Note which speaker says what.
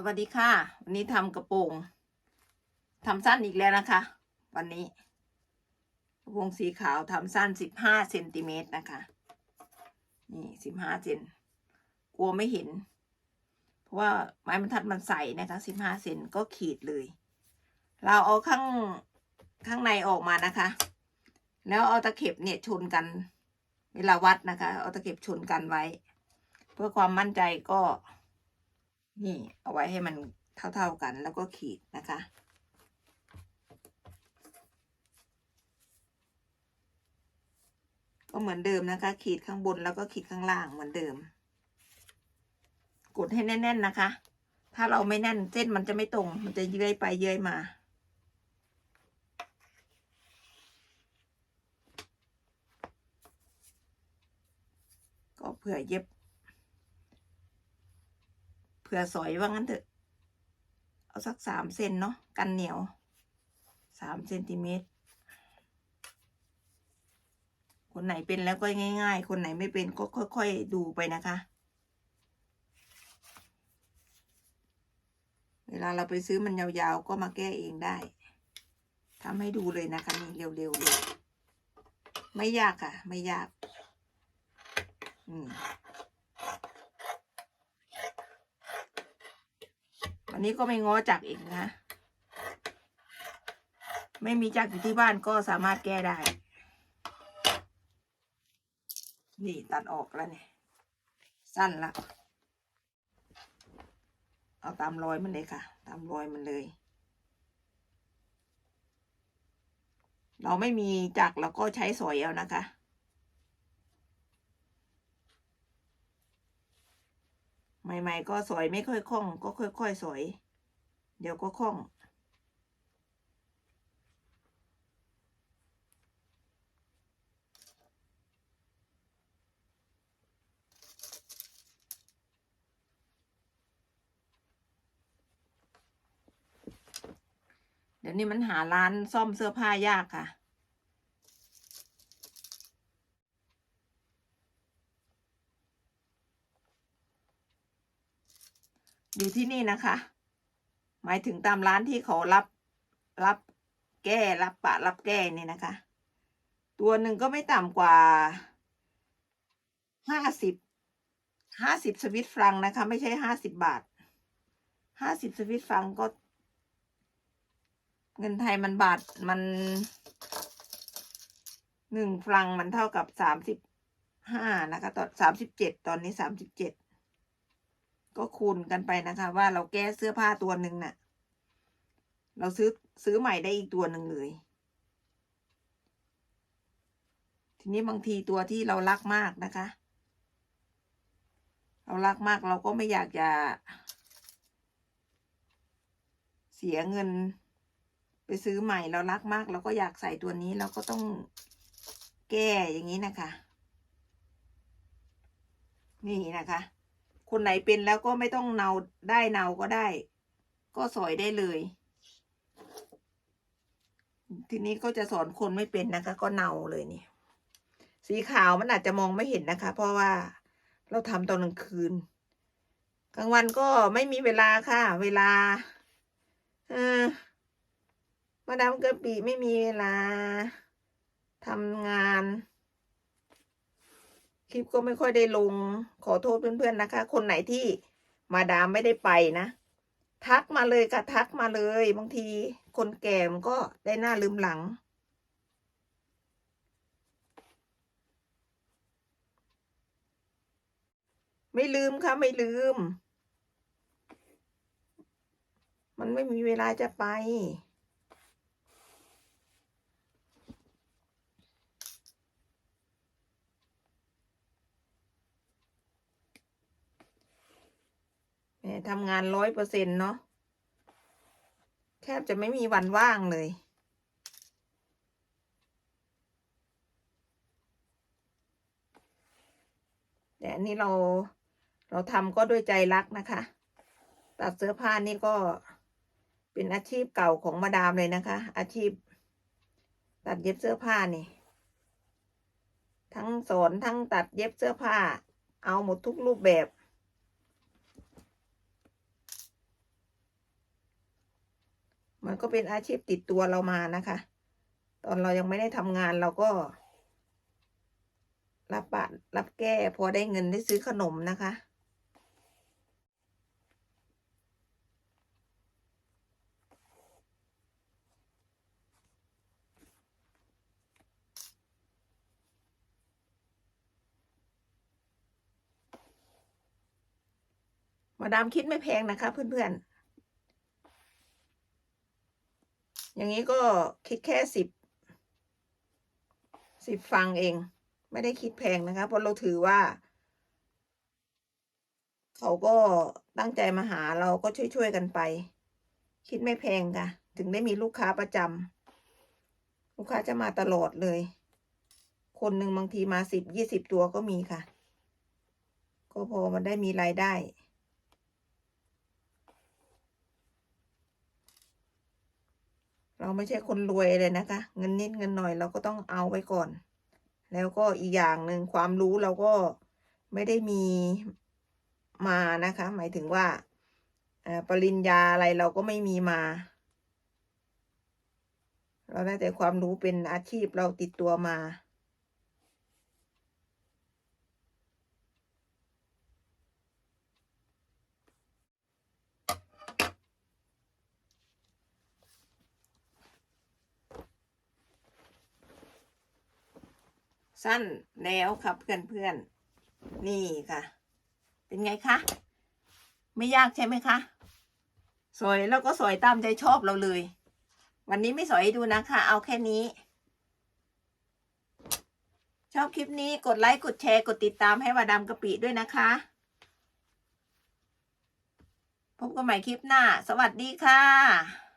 Speaker 1: สวัสดีค่ะ วันนี้ทำกระโปรงทำสั้นอีกแล้วนะคะ วันนี้กระโปรงสีขาวทำสั้นสิบห้าเซนติเมตรนะคะ นี่สิบห้าเซนกลัวไม่เห็น เพราะว่าไม้บรรทัดมันใสนะคะสิบห้าเซนก็ขีดเลย เราเอาข้างข้างในออกมานะคะ แล้วเอาตะเข็บเนี่ยชนกัน เวลาวัดนะคะ เอาตะเข็บชนกันไว้ เพื่อความมั่นใจก็ นี่เอาไว้ให้มันเท่า ๆกันแล้วก็ขีดนะคะ ก็เหมือนเดิมนะคะ ขีดข้างบนแล้วก็ขีดข้างล่างเหมือนเดิม กดให้แน่น ๆนะคะ ถ้าเราไม่แน่นเส้นมันจะไม่ตรง มันจะเยื่อยไปเยื่อยมาก็เผื่อเย็บ ผื่อสอยว่างั้นเถอะ เอาสักสามเซนเนาะกันเหนียวสามเซนติเมตร คนไหนเป็นแล้วก็ง่าย ๆ คนไหนไม่เป็นก็ค่อยๆดูไปนะคะ เวลาเราไปซื้อมันยาวๆ ก็มาแก้เองได้ทำให้ดูเลยนะคะนี่เร็วๆเลยไม่ยากค่ะ ไม่ยาก อืม วันนี้ก็ไม่ง้อจักอีกนะ ไม่มีจักอยู่ที่บ้านก็สามารถแก้ได้ นี่ตัดออกแล้วเนี่ย สั้นละ เอาตามรอยมันเลยค่ะ ตามรอยมันเลย เราไม่มีจักเราก็ใช้สอยเอานะคะ ใหม่ ๆ ก็สอยไม่ค่อยคล่อง ก็ค่อย ๆ สอย เดี๋ยวก็คล่อง เดี๋ยวนี้มันหาร้านซ่อมเสื้อผ้ายากค่ะ อยู่ที่นี่นะคะ หมายถึงตามร้านที่เขารับรับแก้รับปะรับแก้นี่นะคะ ตัวหนึ่งก็ไม่ต่ำกว่าห้าสิบห้าสิบสวิตฟรังนะคะ ไม่ใช่ห้าสิบบาทห้าสิบสวิตฟรังก็ เงินไทยมันบาทมันหนึ่งฟรังมันเท่ากับสามสิบห้านะคะตอนสามสิบเจ็ดตอนนี้สามสิบเจ็ด ก็คูณกันไปนะคะ ว่าเราแก้เสื้อผ้าตัวหนึ่งน่ะ เราซื้อซื้อใหม่ได้อีกตัวหนึ่งเลย ทีนี้บางทีตัวที่เรารักมากนะคะ เรารักมากเราก็ไม่อยากจะ เสียเงิน ไปซื้อใหม่เรารักมาก เราก็อยากใส่ตัวนี้เราก็ต้องแก้อย่างนี้นะคะ นี่นะคะ คนไหนเป็นแล้วก็ไม่ต้องเนาได้เนาก็ได้ ก็สอยได้เลย ทีนี้ก็จะสอนคนไม่เป็นนะคะ ก็เนาเลยนี่สีขาวมันอาจจะมองไม่เห็นนะคะ เพราะว่าเราทำตอนกลางคืน กลางวันก็ไม่มีเวลาค่ะ เวลา เออมาดามกะปิไม่มีเวลาทำงาน คลิปก็ไม่ค่อยได้ลง ขอโทษเพื่อนๆนะคะ คนไหนที่มาดามไม่ได้ไปนะ ทักมาเลยค่ะทักมาเลย บางทีคนแก่มก็ได้หน้าลืมหลัง ไม่ลืมค่ะไม่ลืม มันไม่มีเวลาจะไป ทำงานร้อยเปอร์เซ็นต์เนาะแทบจะไม่มีวันว่างเลย แต่อันนี้เราเราทำก็ด้วยใจรักนะคะ ตัดเสื้อผ้านี่ก็เป็นอาชีพเก่าของมาดามเลยนะคะ อาชีพ ตัดเย็บเสื้อผ้านี่ ทั้งสอนทั้งตัดเย็บเสื้อผ้า เอาหมดทุกรูปแบบ มันก็เป็นอาชีพติดตัวเรามานะคะ ตอนเรายังไม่ได้ทำงานเราก็ รับปะรับแก้พอได้เงินได้ซื้อขนมนะคะมาดามคิดไม่แพงนะคะเพื่อนๆ อย่างนี้ก็คิดแค่สิบสิบฟังเอง ไม่ได้คิดแพงนะคะ เพราะเราถือว่า เขาก็ตั้งใจมาหาเราก็ช่วยๆกันไป คิดไม่แพงค่ะ ถึงได้มีลูกค้าประจำลูกค้าจะมาตลอดเลย คนหนึ่งบางทีมาสิบยี่สิบตัวก็มีค่ะ ก็พอมันได้มีรายได้ เราไม่ใช่คนรวยเลยนะคะ เงินนิดเงินหน่อยเราก็ต้องเอาไว้ก่อน แล้วก็อีกอย่างหนึ่งความรู้เราก็ไม่ได้มีมานะคะ หมายถึงว่าปริญญาอะไรเราก็ไม่มีมา เราได้แต่ความรู้เป็นอาชีพเราติดตัวมา สั้นแล้วครับเพื่อนๆนี่ค่ะ เป็นไงคะ ไม่ยากใช่ไหมคะ สวยแล้วก็สวยตามใจชอบเราเลย วันนี้ไม่สวยให้ดูนะคะ เอาแค่นี้ ชอบคลิปนี้กดไลค์กดแชร์กดติดตามให้วาดามกะปิด้วยนะคะ พบกันใหม่คลิปหน้า สวัสดีค่ะ